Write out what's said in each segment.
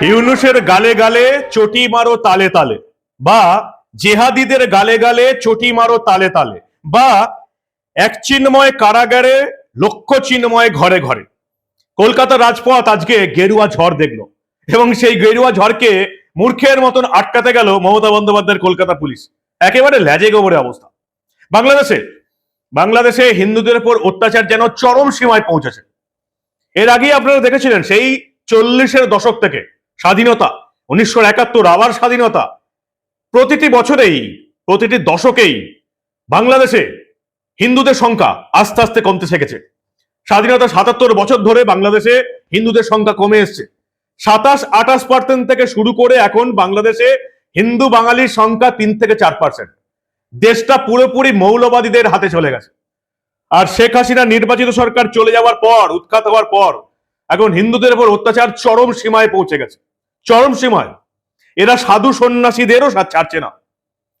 ইউনুসের গালে গালে চটি মারো তালে তালে, বা জেহাদিদের গালে গালে চটি মারো তালে তালে, বা এক চিন্ময় কারাগারে লক্ষ চিন্ময় ঘরে ঘরে। কলকাতা রাজপথ আজকে গেরুয়া ঝড় দেখল, এবং সেই গেরুয়া ঝড়কে মূর্খের মতন আটকাতে গেল মমতা বন্দ্যোপাধ্যায়ের কলকাতা পুলিশ। একেবারে ল্যাজে গোবরে অবস্থা। বাংলাদেশে বাংলাদেশে হিন্দুদের উপর অত্যাচার যেন চরম সীমায় পৌঁছেছে। এর আগেই আপনারা দেখেছিলেন, সেই চল্লিশের দশক থেকে স্বাধীনতা, উনিশশো একাত্তর আবার স্বাধীনতা। প্রতিটি বছরেই, প্রতিটি দশকেই বাংলাদেশে হিন্দুদের সংখ্যা আস্তে আস্তে কমতে শিখেছে স্বাধীনতা সাতাত্তর বছর ধরে বাংলাদেশে হিন্দুদের সংখ্যা কমে এসছে। সাতাশ আঠাশ পার্সেন্ট থেকে শুরু করে এখন বাংলাদেশে হিন্দু বাঙালির সংখ্যা তিন থেকে চার পার্সেন্ট দেশটা পুরোপুরি মৌলবাদীদের হাতে চলে গেছে। আর শেখ হাসিনা নির্বাচিত সরকার চলে যাওয়ার পর, উৎখাত হওয়ার পর এখন হিন্দুদের উপর অত্যাচার চরম সীমায় পৌঁছে গেছে। চরম সীমায়। এরা সাধু সন্ন্যাসীদেরও ছাড়ছে না।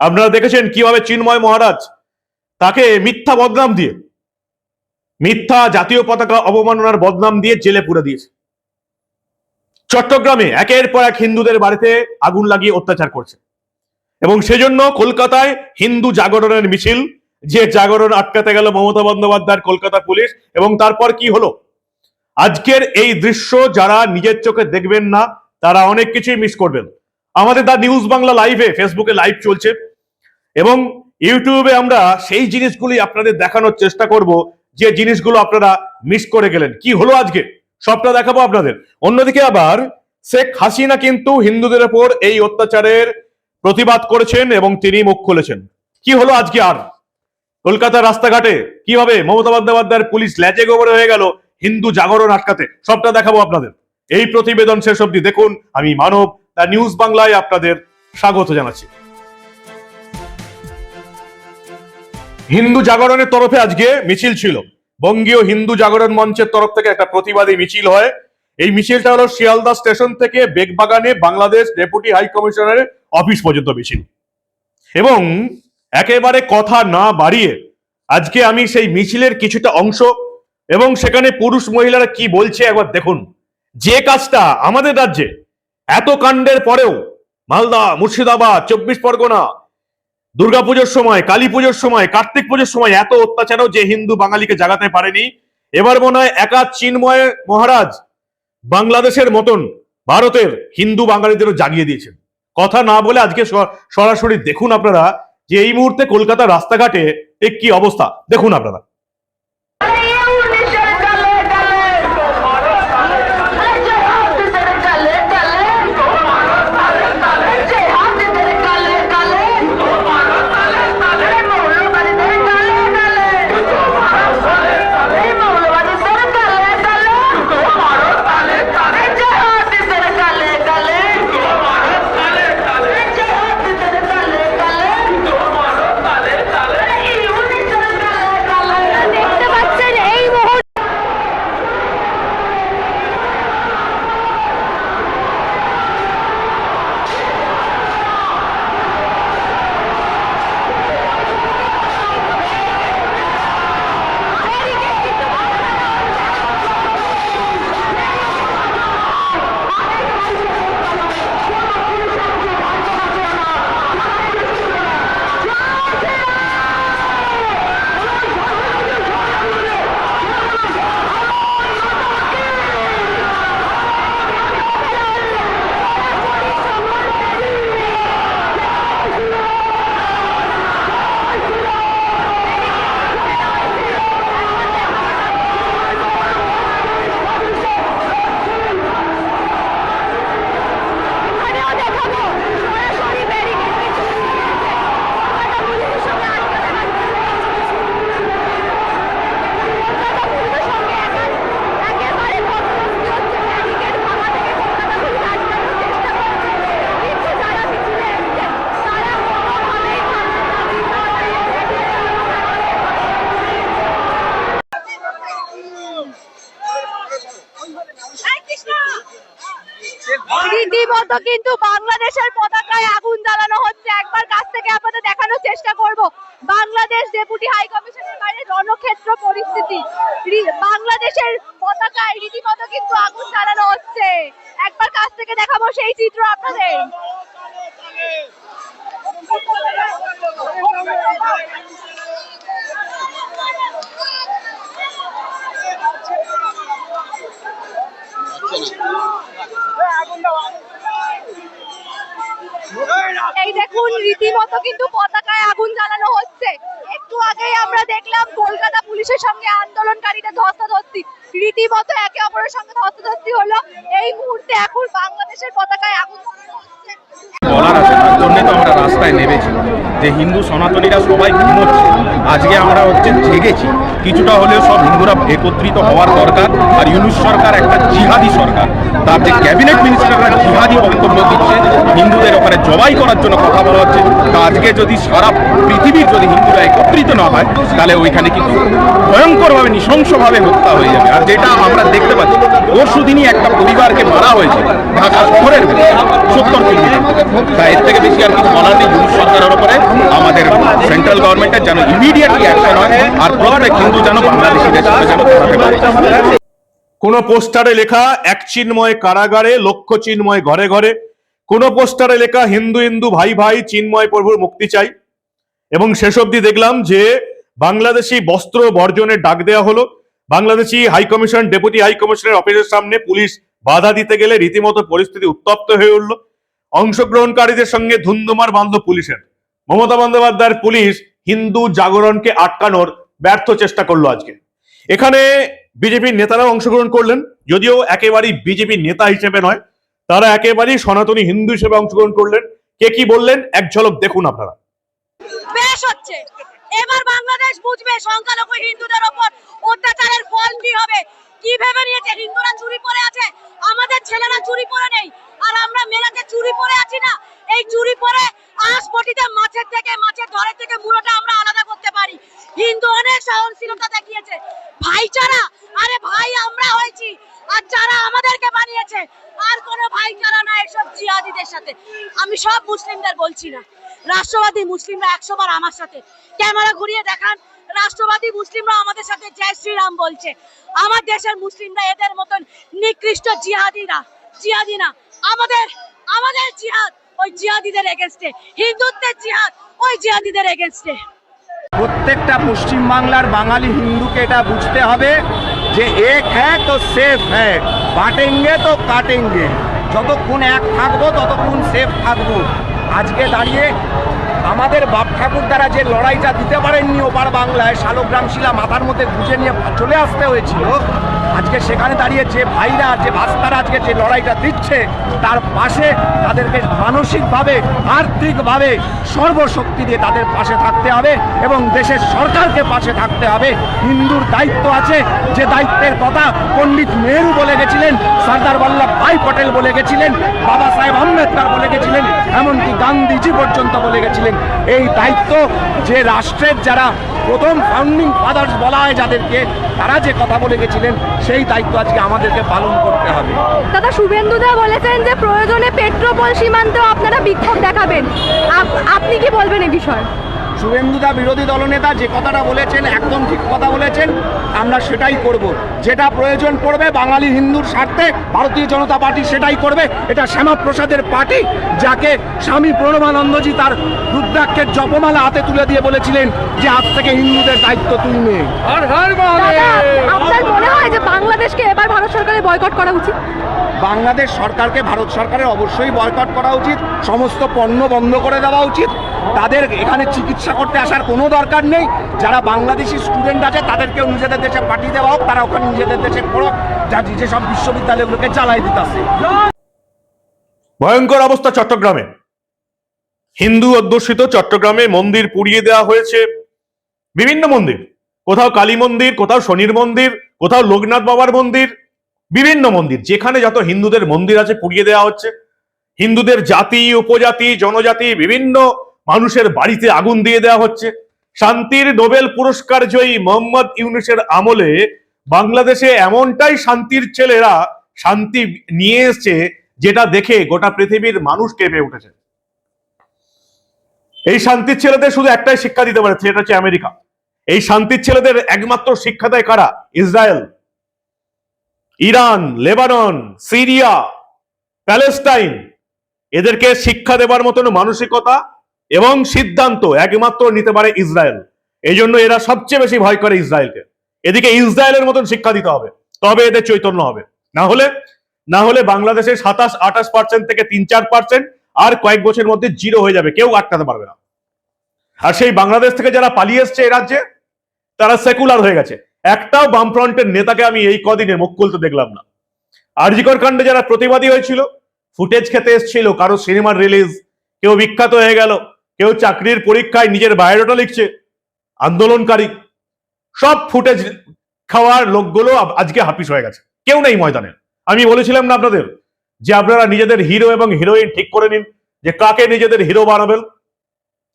আপনারা দেখেছেন কীভাবে চিন্ময় মহারাজ তাকে মিথ্যা বদনাম দিয়ে, মিথ্যা জাতীয় পতাকা অবমাননার বদনাম দিয়ে জেলে পুরে দিয়েছে। চট্টগ্রামে একের পর এক হিন্দুদের বাড়িতে আগুন লাগিয়ে অত্যাচার করছে। এবং সেজন্য কলকাতায় হিন্দু জাগরণের মিছিল, যে জাগরণ আটকাতে গেল মমতা বন্দ্যোপাধ্যায়ের কলকাতা পুলিশ, এবং তারপর কি হলো? আজকের এই দৃশ্য যারা নিজের চোখে দেখবেন না, তারা অনেক কিছুই মিস করবেন। আমাদের দা নিউজ বাংলা লাইভে ফেসবুকে লাইভ চলছে এবং ইউটিউবে আমরা সেই জিনিসগুলি আপনাদের দেখানোর চেষ্টা করব, যে জিনিসগুলো আপনারা মিস করে গেলেন। কি হলো আজকে? সবটা দেখাবো আপনাদের। অন্যদিকে আবার শেখ হাসিনা কিন্তু হিন্দুদের ওপর এই অত্যাচারের প্রতিবাদ করেছেন এবং তিনি মুখ খুলেছেন। কি হলো আজকে আর? কলকাতার রাস্তাঘাটে কীভাবে মমতা বন্দ্যোপাধ্যায়ের পুলিশ ল্যাজে গোবরে হয়ে গেল হিন্দু জাগরণ আটকাতে, সবটা দেখাবো আপনাদের। এই প্রতিবেদন শেষ অবধি দেখুন, আমি মানব দা নিউজ বাংলায় আপনাদের স্বাগত জানাচ্ছি। হিন্দু জাগরণের তরফে আজকে মিছিল ছিল। বঙ্গীয় হিন্দু জাগরণ মঞ্চের তরফ থেকে একটা প্রতিবাদী মিছিল হয়। এই মিছিলটা হলো শিয়ালদা স্টেশন থেকে বেগবাগানে বাংলাদেশ ডেপুটি হাই কমিশনারের অফিস পর্যন্ত মিছিল। এবং একেবারে কথা না বাড়িয়ে আজকে আমি সেই মিছিলের কিছুটা অংশ এবং সেখানে পুরুষ মহিলারা কি বলছে একবার দেখুন। যে কাজটা আমাদের রাজ্যে এত কাণ্ডের পরেও মালদা, মুর্শিদাবাদ, চব্বিশ পরগনা, দুর্গাপুজোর সময় কালী পুজোর সময়, কার্তিক পুজোর সময় এত অত্যাচারও যে হিন্দু বাঙালিকে জাগাতে পারেনি। এবার মনে হয় একা চিন্ময় মহারাজ বাংলাদেশের মতন ভারতের হিন্দু বাঙালিদেরও জাগিয়ে দিয়েছেন। কথা না বলে আজকে সরাসরি দেখুন আপনারা যে এই মুহূর্তে কলকাতার রাস্তাঘাটে কি অবস্থা। দেখুন আপনারা। রীতিমতো কিন্তু বাংলাদেশের পতাকায় আগুন জ্বালানো হচ্ছে। একবার কাছ থেকে আপনাদের দেখানোর চেষ্টা করব। বাংলাদেশ ডেপুটি হাই কমিশনের বাইরে রণক্ষেত্র পরিস্থিতি। বাংলাদেশের পতাকায় রীতিমতো কিন্তু আগুন জ্বালানো হচ্ছে। একবার কাছ থেকে দেখাবো সেই চিত্র আপনাদের এই দেখুন রীতিমতো কিন্তু পতাকায় আগুন জ্বালানো হচ্ছে একটু আগেই আমরা দেখলাম কলকাতা পুলিশের সঙ্গে আন্দোলনকারীদের ধস্তাধস্তি রীতিমতো একে অপরের সঙ্গে ধস্তাধস্তি হলো। এই মুহূর্তে এখন বাংলাদেশের পতাকায় আগুন রাস্তায় নেমেছি। যে হিন্দু সনাতনীরা সবাই ঘুমোচ্ছে, আজকে আমরা হচ্ছে জেগেছি। কিছুটা হলেও সব হিন্দুরা একত্রিত হওয়ার দরকার, আর ইউনুস সরকার একটা জিহাদি সরকার। তার যে ক্যাবিনেট মিনিস্টাররা জিহাদি বক্তব্য দিচ্ছে হিন্দুদের ওখানে জবাই করার জন্য কথা বলা হচ্ছে, তা আজকে যদি সারা পৃথিবীর যদি হিন্দুরা একত্রিত না হয়, তাহলে ওইখানে কিন্তু ভয়ঙ্করভাবে, নৃশংসভাবে হত্যা হয়ে যাবে। আর যেটা আমরা দেখতে পাচ্ছি পরশু দিনই একটা পরিবারকে মারা হয়েছে ঢাকা শহরের সত্তর কিলোমিটার। এর থেকে বেশি আর কিছু বলার নেই ইউনুস সরকারের উপরে আমাদের সেন্ট্রাল গভর্নমেন্টের যেন ইমিডিয়েটলি অ্যাকশন হয় আর প্রত্যেক হিন্দু যেন বাংলাদেশিদের সাথে যেন কোন পোস্টারে লেখা, এক চিন্ময় কারাগারে, লক্ষ চিন্ময় ঘরে ঘরে। কোন পোস্টারে লেখা, হিন্দু হিন্দু ভাই ভাই, চিন্ময় প্রভুর মুক্তি চাই। এবং শেষ অবধি দেখলাম যে, বাংলাদেশি বস্ত্র বর্জনের ডাক দেওয়া হলো। Bangladeshi high commission, deputy high কমিশনের অফিসের সামনে পুলিশ বাধা দিতে গেলে রীতিমতো পরিস্থিতি উত্তপ্ত হয়ে উঠল। অংশগ্রহণকারীদের সঙ্গে ধুন্ধুমার বান্ধব পুলিশের। মমতা বন্দ্যোপাধ্যায়ের পুলিশ হিন্দু জাগরণকে আটকানোর ব্যর্থ চেষ্টা করল আজকে। এখানে বিজেপির নেতারাও অংশগ্রহণ করলেন, যদিও একেবারেই বিজেপি নেতা হিসেবে নয়, তারা একেবারেই সনাতনী হিন্দু হিসেবে অংশগ্রহণ করলেন। কে কি বললেন? এক ঝলক দেখুন আপনারা। হচ্ছে। এবার বাংলাদেশ বুঝবে সংখ্যালঘু হিন্দুদের ওপর অত্যাচারের ফল কি হবে। কি ভেবে নিয়েছে? হিন্দুরা চুরি পরে আছে, আমাদের ছেলেরা চুরি পরে নেই, আর আমরা মেয়েরাতে চুরি পরে আছি না। এই চুরি পরে আঁশপটিতে মাছের থেকে, মাছের ধরের থেকে মুড়োটা আমরা আলাদা করতে পারি। হিন্দু অনেক সহনশীলতা দেখিয়েছে। ভাইচারা আরে ভাই, আমরা হয়েছি। আর যারা আমাদেরকে বানিয়েছে, আর কোনো ভাইচারা না এসব জিহাদিদের সাথে। আমি সব মুসলিমদের বলছি না। রাষ্ট্রবাদী মুসলিমরা একশো বার আমার সাথে। ক্যামেরা ঘুরিয়ে দেখান, রাষ্ট্রবাদী মুসলিমরা আমাদের সাথে জয় শ্রীরাম বলছে। আমার দেশের মুসলিমরা এদের মতন নিকৃষ্ট জিহাদিরা জিহাদি না আমাদের আমাদের জিহাদ ওই জিহাদিদের এগেনস্টে হিন্দুত্বের জিহাদ ওই জিহাদিদের এগেনস্টে প্রত্যেকটা পশ্চিমবাংলার বাঙালি হিন্দুকে এটা বুঝতে হবে যে এক হ্যাঁ তো সেফ হ্যাঁ বাটেঙ্গে তো কাটেঙ্গে। যতক্ষণ এক থাকব, ততক্ষণ সেফ থাকব। আজকে দাঁড়িয়ে আমাদের বাপ ঠাকুর দ্বারা যে লড়াইটা দিতে পারেননি ওপার বাংলায় শালগ্রাম শিলা মাথার মধ্যে গুজে নিয়ে চলে আসতে হয়েছিল আজকে সেখানে দাঁড়িয়ে যে ভাইরা, যে ভাস্তারা আজকে যে লড়াইটা দিচ্ছে, তার পাশে তাদেরকে মানসিকভাবে, আর্থিকভাবে সর্বশক্তি দিয়ে তাদের পাশে থাকতে হবে এবং দেশের সরকারকে পাশে থাকতে হবে। হিন্দুর দায়িত্ব আছে, যে দায়িত্বের কথা পণ্ডিত নেহরু বলে গেছিলেন, সর্দার বল্লভ ভাই পটেল বলে গেছিলেন, বাবা সাহেব আম্বেদকর বলে গেছিলেন, এমনকি গান্ধীজি পর্যন্ত বলে গেছিলেন। এই দায়িত্ব যে রাষ্ট্রের যারা প্রথম ফাউন্ডিং ফাদার্স বলা হয় যাদেরকে, তারা যে কথা বলে গেছিলেন, সেই দায়িত্ব আজকে আমাদেরকে পালন করতে হবে। দাদা শুভেন্দু দা বলেছেন যে প্রয়োজনে পেট্রোপল সীমান্তেও আপনারা বিক্ষোভ দেখাবেন। আপ- আপনি কি বলবেন এ বিষয়ে? শুভেন্দুদা বিরোধী দলনেতা যে কথাটা বলেছেন একদম ঠিক কথা বলেছেন আমরা সেটাই করব। যেটা প্রয়োজন পড়বে বাঙালি হিন্দুর স্বার্থে ভারতীয় জনতা পার্টি সেটাই করবে। এটা শ্যামাপ্রসাদের পার্টি যাকে স্বামী প্রণবানন্দজি তার রুদ্রাক্ষের জপমালা হাতে তুলে দিয়ে বলেছিলেন যে আজ থেকে হিন্দুদের দায়িত্ব তুই নে। আপনার মনে হয় যে বাংলাদেশকে এবার ভারত সরকারের বয়কট করা উচিত? বাংলাদেশ সরকারকে ভারত সরকারের অবশ্যই বয়কট করা উচিত। সমস্ত পণ্য বন্ধ করে দেওয়া উচিত। তাদের এখানে চিকিৎসা করতে আসার কোনো দরকার নেই। যারা বাংলাদেশি স্টুডেন্ট আছে, তাদেরকেও নিজেদের দেশে পাঠিয়ে দেওয়া হোক, তারা ওখানে নিজেদের দেশে পড়ুক, যা যেসব বিশ্ববিদ্যালয়গুলোকে চালাই দিতেছে। ভয়ঙ্কর অবস্থা চট্টগ্রামে। হিন্দু অধ্যুষিত চট্টগ্রামে মন্দির পুড়িয়ে দেওয়া হয়েছে। বিভিন্ন মন্দির, কোথাও কালী মন্দির, কোথাও শনির মন্দির, কোথাও লোকনাথ বাবার মন্দির, বিভিন্ন মন্দির, যেখানে যত হিন্দুদের মন্দির আছে পুড়িয়ে দেওয়া হচ্ছে। হিন্দুদের জাতি, উপজাতি, জনজাতি, বিভিন্ন মানুষের বাড়িতে আগুন দিয়ে দেওয়া হচ্ছে। শান্তির নোবেল পুরস্কার জয়ী মোহাম্মদ ইউনুসের আমলে বাংলাদেশে এমনটাই শান্তির ছেলেরা শান্তি নিয়ে এসছে, যেটা দেখে গোটা পৃথিবীর মানুষ কেঁপে উঠেছে। এই শান্তির ছেলেদের শুধু একটাই শিক্ষা দিতে পারে, সেটা হচ্ছে আমেরিকা। এই শান্তির ছেলেদের একমাত্র শিক্ষা দেয় কারা? Israel, Iran, Lebanon, Syria, Palestine. এদেরকে শিক্ষা দেবার মতন মানসিকতা এবং সিদ্ধান্ত একমাত্র নিতে পারে ইসরায়েল। এই জন্য এরা সবচেয়ে বেশি ভয় করে ইসরায়েলকে। এদিকে ইসরায়েলের মতন শিক্ষা দিতে হবে, তবে এদের চৈতন্য হবে। না হলে না হলে বাংলাদেশের সাতাশ, আঠাশ পার্সেন্ট থেকে তিন চার পার্সেন্ট আর কয়েক বছরের মধ্যে জিরো হয়ে যাবে, কেউ আটকাতে পারবে না। আর সেই বাংলাদেশ থেকে যারা পালিয়ে এসছে এই রাজ্যে, তারা সেকুলার হয়ে গেছে। একটাও বামফ্রন্টের নেতাকে আমি এই কদিনে মুখ খুলতে দেখলাম না। আরজিকর কাণ্ডে যারা প্রতিবাদী হয়েছিল, ফুটেজ খেতে এসেছিল, কারও সিনেমার রিলিজ কেউ বিখ্যাত হয়ে গেল কেউ চাকরির পরীক্ষায় নিজের বায়োডাটা লিখছে, আন্দোলনকারী, সব ফুটেজ খাওয়ার লোকগুলো আজকে হাপিস হয়ে গেছে। কেউ নেই ময়দানে। আমি বলেছিলাম না আপনাদের যে আপনারা নিজেদের হিরো এবং হিরোইন ঠিক করে নিন, যে কাকে নিজেদের হিরো বানাবেন?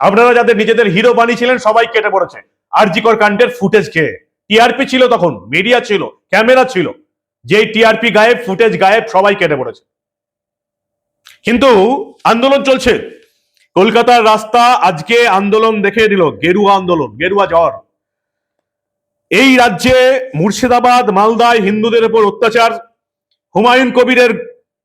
আপনারা যাদের নিজেদের হিরো বানিয়েছিলেন সবাই কেটে পড়েছে। আরজিকর কাণ্ডের ফুটেজ খেয়ে টিআরপি ছিল তখন, মিডিয়া ছিল, ক্যামেরা ছিল। যেই টিআরপি গায়েব, ফুটেজ গায়েব, সবাই কেটে পড়েছে। কিন্তু আন্দোলন চলছে। কলকাতার রাস্তা আজকে আন্দোলন দেখে দিল, গেরুয়া আন্দোলন, গেরুয়া জ্বর। এই রাজ্যে মুর্শিদাবাদ, মালদায় হিন্দুদের উপর অত্যাচার, হুমায়ুন কবিরের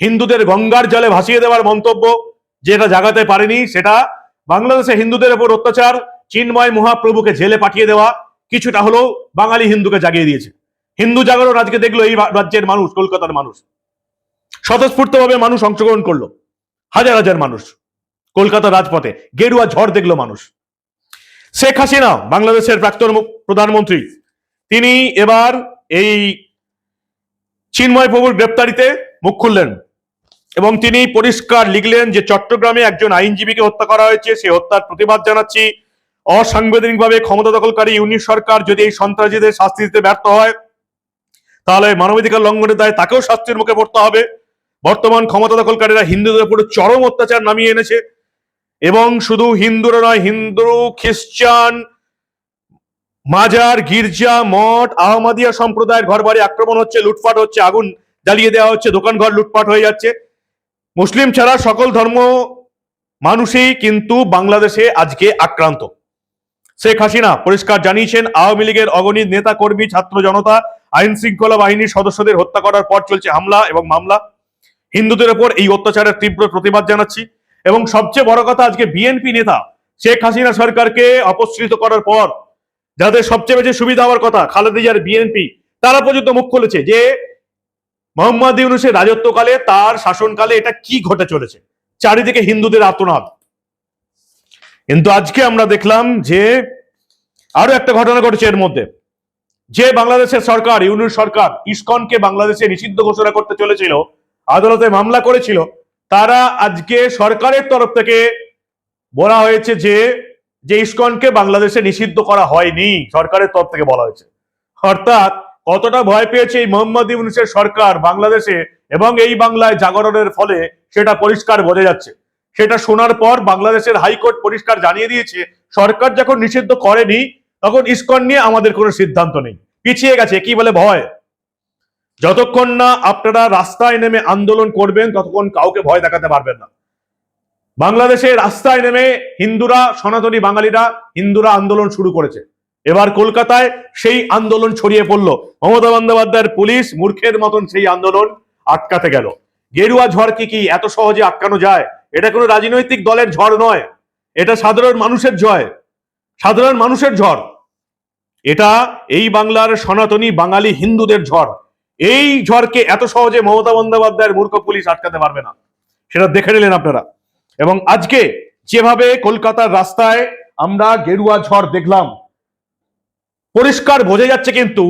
হিন্দুদের গঙ্গার জলে ভাসিয়ে দেওয়ার মন্তব্য যেটা জাগাতে পারেনি, সেটা বাংলাদেশে হিন্দুদের উপর অত্যাচার, চিন্ময় মহাপ্রভুকে জেলে পাঠিয়ে দেওয়া, কিছুটা হলেও বাঙালি হিন্দুকে জাগিয়ে দিয়েছে। হিন্দু জাগরণ আজকে দেখল এই রাজ্যের মানুষ, কলকাতার মানুষ। স্বতঃস্ফূর্তভাবে মানুষ অংশগ্রহণ করল, হাজার হাজার মানুষ। কলকাতার রাজপথে গেরুয়া ঝড় দেখল মানুষ। শেখ হাসিনা, বাংলাদেশের প্রাক্তন প্রধানমন্ত্রী, তিনি এবার এই চিন্ময় প্রভুর গ্রেপ্তারিতে মুখ খুললেন এবং তিনি পরিষ্কার লিখলেন যে চট্টগ্রামে একজন আইনজীবীকে হত্যা করা হয়েছে, সে হত্যার প্রতিবাদ জানাচ্ছি। অসাংবিধানিকভাবে ক্ষমতা দখলকারী ইউনিট সরকার যদি এই সন্ত্রাসীদের শাস্তি দিতে ব্যর্থ হয়, তাহলে মানবাধিকার লঙ্ঘনের দায় তাকেও শাস্তির মুখে পড়তে হবে। বর্তমান ক্ষমতা দখলকারীরা হিন্দুদের উপরে চরম অত্যাচার নামিয়ে এনেছে। এবং শুধু হিন্দুরা নয়, হিন্দু, খ্রিস্টান, মাজার, গির্জা, মঠ, আহমদিয়া সম্প্রদায়ের ঘর বাড়ি আক্রমণ হচ্ছে, লুটপাট হচ্ছে, আগুন জ্বালিয়ে দেওয়া হচ্ছে দোকান ঘর লুটপাট হয়ে যাচ্ছে। মুসলিম ছাড়া সকল ধর্ম মানুষই কিন্তু বাংলাদেশে আজকে আক্রান্ত। শেখ হাসিনা পরিষ্কার জানিয়েছেন, আওয়ামী লীগের অগণিত নেতা কর্মী ছাত্র জনতা, আইন শৃঙ্খলা বাহিনীর সদস্যদের হত্যা করার পর চলছে হামলা এবং মামলা। হিন্দুদের ওপর এই অত্যাচারের তীব্র প্রতিবাদ জানাচ্ছি। এবং সবচেয়ে বড় কথা আজকে বিএনপি নেতা শেখ হাসিনা সরকারকে অপসৃত করার পর যাদের সবচেয়ে বেশি সুবিধা হওয়ার কথা খালেদা জিয়ার বিএনপি তারা পর্যন্ত মুখ খুলেছে যে মোহাম্মদ ইউনুসের রাজত্বকালে, তার শাসনকালে এটা কি ঘটে চলেছে। চারিদিকে হিন্দুদের আত্মনাদ কিন্তু আজকে আমরা দেখলাম যে আরও একটা ঘটনা ঘটেছে এর মধ্যে। যে বাংলাদেশের সরকার, ইউনুস সরকার, ইসকনকে বাংলাদেশে নিষিদ্ধ ঘোষণা করতে চলেছিল, আদালতে মামলা করেছিল তারা আজকে সরকারের তরফ থেকে বলা হয়েছে যে যে ইস্কনকে বাংলাদেশে নিষিদ্ধ করা হয়নি, সরকারের তরফ থেকে বলা হয়েছে। অর্থাৎ কতটা ভয় পেয়েছে এই মোহাম্মদ ইউনুসের সরকার বাংলাদেশে এবং এই বাংলায় জাগরণের ফলে সেটা পরিষ্কার বোঝা যাচ্ছে। সেটা শোনার পর বাংলাদেশের হাইকোর্ট পরিষ্কার জানিয়ে দিয়েছে, সরকার যখন নিষিদ্ধ করেনি, তখন ইস্কন নিয়ে আমাদের কোনো সিদ্ধান্ত নেই। পিছিয়ে গেছে, কি বলে ভয়? যতক্ষণ না আপনারা রাস্তায় নেমে আন্দোলন করবেন, ততক্ষণ কাউকে ভয় দেখাতে পারবেন না। বাংলাদেশে রাস্তায় নেমে হিন্দুরা, সনাতনী বাঙালিরা হিন্দুরা আন্দোলন শুরু করেছে। এবার কলকাতায় সেই আন্দোলন ছড়িয়ে পড়ল। মমতা বন্দ্যোপাধ্যায়ের পুলিশ মূর্খের মতন সেই আন্দোলন আটকাতে গেল। গেরুয়া ঝড় কি কি এত সহজে আটকানো যায়? এটা কোনো রাজনৈতিক দলের ঝড় নয়। এটা সাধারণ মানুষের জয় সাধারণ মানুষের ঝড়। এটা এই বাংলার সনাতনী বাঙালি হিন্দুদের ঝড়। এই ঝড়কে এত সহজে মমতা বন্দ্যোপাধ্যায়ের মূর্খ পুলিশ আটকাতে পারবে না। সেটা দেখে নিলেন আপনারা। এবং আজকে যেভাবে কলকাতার রাস্তায় আমরা গেরুয়া ঝড় দেখলাম, পরিষ্কার বোঝা যাচ্ছে কিন্তু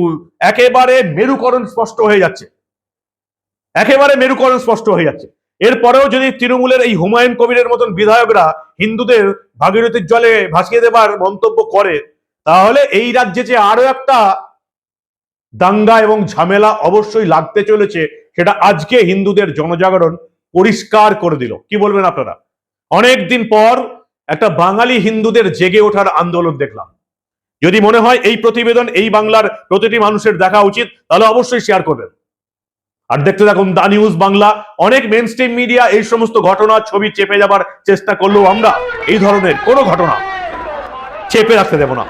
একেবারে মেরুকরণ স্পষ্ট হয়ে যাচ্ছে। একেবারে মেরুকরণ স্পষ্ট হয়ে যাচ্ছে। এরপরেও যদি তৃণমূলের এই হুমায়ুন কবিরের মতন বিধায়করা হিন্দুদের ভাগীরথীর জলে ভাসিয়ে দেবার মন্তব্য করে, তাহলে এই রাজ্যে যে আরও একটা দাঙ্গা এবং ঝামেলা অবশ্যই লাগতে চলেছে, সেটা আজকে হিন্দুদের জনজাগরণ পরিষ্কার করে দিল। কি বলবেন আপনারা? অনেক দিন পর একটা বাঙালি হিন্দুদের জেগে ওঠার আন্দোলন দেখলাম। যদি মনে হয় এই প্রতিবেদন, এই বাংলার প্রতিটি মানুষের দেখা উচিত, তাহলে অবশ্যই শেয়ার করবেন। আর দেখতে থাকুন দা নিউজ বাংলা। অনেক মেন স্ট্রিম মিডিয়া এই সমস্ত ঘটনা, ছবি চেপে যাবার চেষ্টা করলেও আমরা এই ধরনের কোনো ঘটনা চেপে রাখতে দেব না।